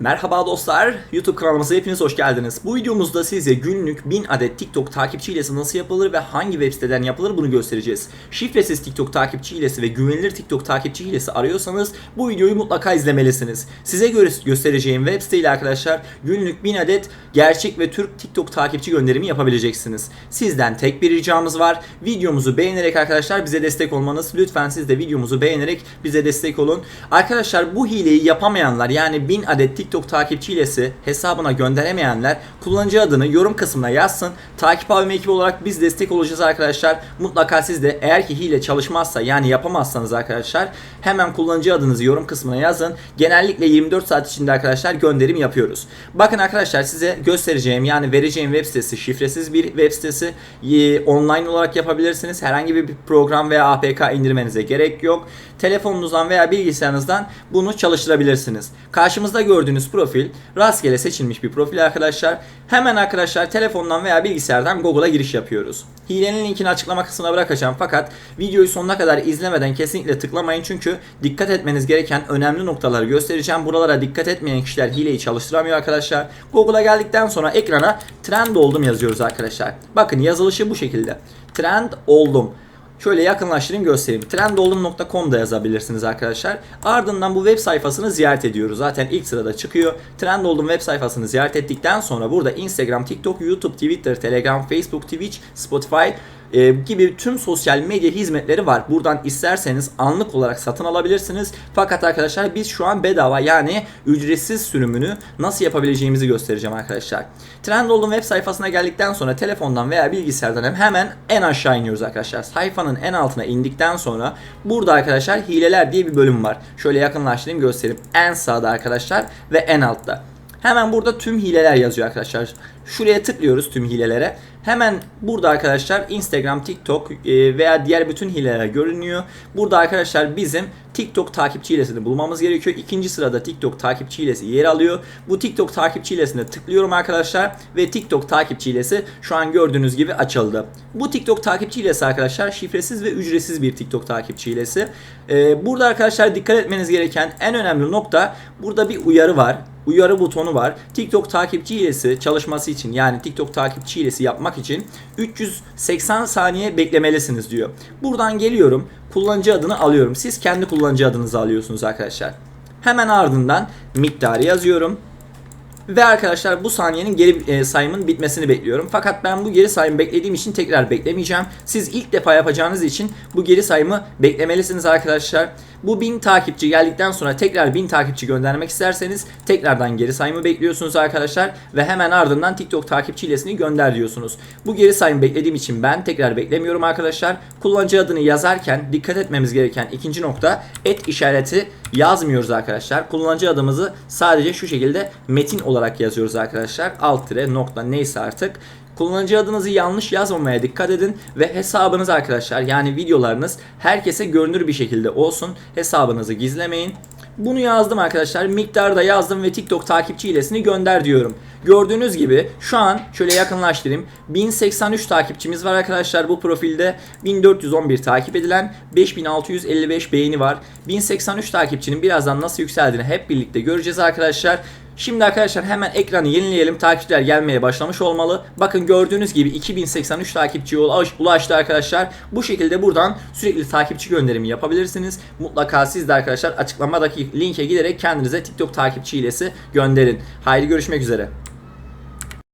Merhaba dostlar, YouTube kanalımıza hepiniz hoş geldiniz. Bu videomuzda size günlük 1000 adet TikTok takipçi hilesi nasıl yapılır ve hangi web siteden yapılır bunu göstereceğiz. Şifresiz TikTok takipçi hilesi ve güvenilir TikTok takipçi hilesi arıyorsanız bu videoyu mutlaka izlemelisiniz. Size göre göstereceğim web siteyle arkadaşlar günlük 1000 adet gerçek ve Türk TikTok takipçi gönderimi yapabileceksiniz. Sizden tek bir ricamız var. Videomuzu beğenerek arkadaşlar bize destek olmanız. Lütfen siz de videomuzu beğenerek bize destek olun. Arkadaşlar bu hileyi yapamayanlar yani 1000 adet TikTok takipçi hilesi hesabına gönderemeyenler kullanıcı adını yorum kısmına yazsın. Takip abim ekibi olarak biz destek olacağız arkadaşlar. Mutlaka siz de eğer ki hile çalışmazsa yani yapamazsanız arkadaşlar hemen kullanıcı adınızı yorum kısmına yazın. Genellikle 24 saat içinde arkadaşlar gönderim yapıyoruz. Bakın arkadaşlar size göstereceğim yani vereceğim web sitesi şifresiz bir web sitesi. Ee, Online olarak yapabilirsiniz. Herhangi bir program veya APK indirmenize gerek yok. Telefonunuzdan veya bilgisayarınızdan bunu çalıştırabilirsiniz. Karşımızda gördüğünüz profil rastgele seçilmiş bir profil arkadaşlar. Hemen arkadaşlar telefondan veya bilgisayardan Google'a giriş yapıyoruz. Hilenin linkini açıklama kısmına bırakacağım fakat videoyu sonuna kadar izlemeden kesinlikle tıklamayın çünkü dikkat etmeniz gereken önemli noktaları göstereceğim. Buralara dikkat etmeyen kişiler hileyi çalıştıramıyor arkadaşlar. Google'a geldikten sonra ekrana trend oldum yazıyoruz arkadaşlar. Bakın yazılışı bu şekilde. Trend oldum. Şöyle yakınlaştırayım göstereyim. Trendoldum.com'da yazabilirsiniz arkadaşlar. Ardından bu web sayfasını ziyaret ediyoruz. Zaten ilk sırada çıkıyor. Trendoldum web sayfasını ziyaret ettikten sonra burada Instagram, TikTok, YouTube, Twitter, Telegram, Facebook, Twitch, Spotify e, gibi tüm sosyal medya hizmetleri var. Buradan isterseniz anlık olarak satın alabilirsiniz. Fakat arkadaşlar biz şu an bedava yani ücretsiz sürümünü nasıl yapabileceğimizi göstereceğim arkadaşlar. Trendoldum web sayfasına geldikten sonra telefondan veya bilgisayardan hemen en aşağı iniyoruz arkadaşlar. Sayfanın en altına indikten sonra burada arkadaşlar hileler diye bir bölüm var. Şöyle yakınlaştırayım göstereyim. En sağda arkadaşlar ve en altta. Hemen burada tüm hileler yazıyor arkadaşlar. Şuraya tıklıyoruz tüm hilelere. Hemen burada arkadaşlar Instagram, TikTok e, veya diğer bütün hileler görünüyor. Burada arkadaşlar bizim TikTok takipçi hilesini bulmamız gerekiyor. İkinci sırada TikTok takipçi hilesi yer alıyor. Bu TikTok takipçi hilesine tıklıyorum arkadaşlar ve TikTok takipçi hilesi şu an gördüğünüz gibi açıldı. Bu TikTok takipçi hilesi arkadaşlar şifresiz ve ücretsiz bir TikTok takipçi hilesi. Ee, burada arkadaşlar dikkat etmeniz gereken en önemli nokta burada bir uyarı var uyarı butonu var. TikTok takipçi hilesi çalışması için yani TikTok takipçi hilesi yapmak için 380 saniye beklemelisiniz diyor. Buradan geliyorum kullanıcı adını alıyorum. Siz kendi kullanıcı adınızı alıyorsunuz arkadaşlar. Hemen ardından miktarı yazıyorum. Ve arkadaşlar bu saniyenin geri e, sayımın bitmesini bekliyorum. Fakat ben bu geri sayımı beklediğim için tekrar beklemeyeceğim. Siz ilk defa yapacağınız için bu geri sayımı beklemelisiniz arkadaşlar. Bu 1000 takipçi geldikten sonra tekrar 1000 takipçi göndermek isterseniz tekrardan geri sayımı bekliyorsunuz arkadaşlar. Ve hemen ardından TikTok takipçi hilesini gönder diyorsunuz. Bu geri sayımı beklediğim için ben tekrar beklemiyorum arkadaşlar. Kullanıcı adını yazarken dikkat etmemiz gereken ikinci nokta et işareti yazmıyoruz arkadaşlar. Kullanıcı adımızı sadece şu şekilde metin olarak yazıyoruz arkadaşlar. Alt tire nokta neyse artık. Kullanıcı adınızı yanlış yazmamaya dikkat edin ve hesabınız arkadaşlar yani videolarınız herkese görünür bir şekilde olsun. Hesabınızı gizlemeyin. Bunu yazdım arkadaşlar. Miktarı da yazdım ve TikTok takipçi hilesini gönder diyorum. Gördüğünüz gibi şu an şöyle yakınlaştırayım. 1083 takipçimiz var arkadaşlar bu profilde. 1411 takip edilen 5655 beğeni var. 1083 takipçinin birazdan nasıl yükseldiğini hep birlikte göreceğiz arkadaşlar. Şimdi arkadaşlar hemen ekranı yenileyelim. Takipçiler gelmeye başlamış olmalı. Bakın gördüğünüz gibi 2083 takipçiye ulaştı arkadaşlar. Bu şekilde buradan sürekli takipçi gönderimi yapabilirsiniz. Mutlaka siz de arkadaşlar açıklamadaki linke giderek kendinize TikTok takipçi hilesi gönderin. Haydi görüşmek üzere.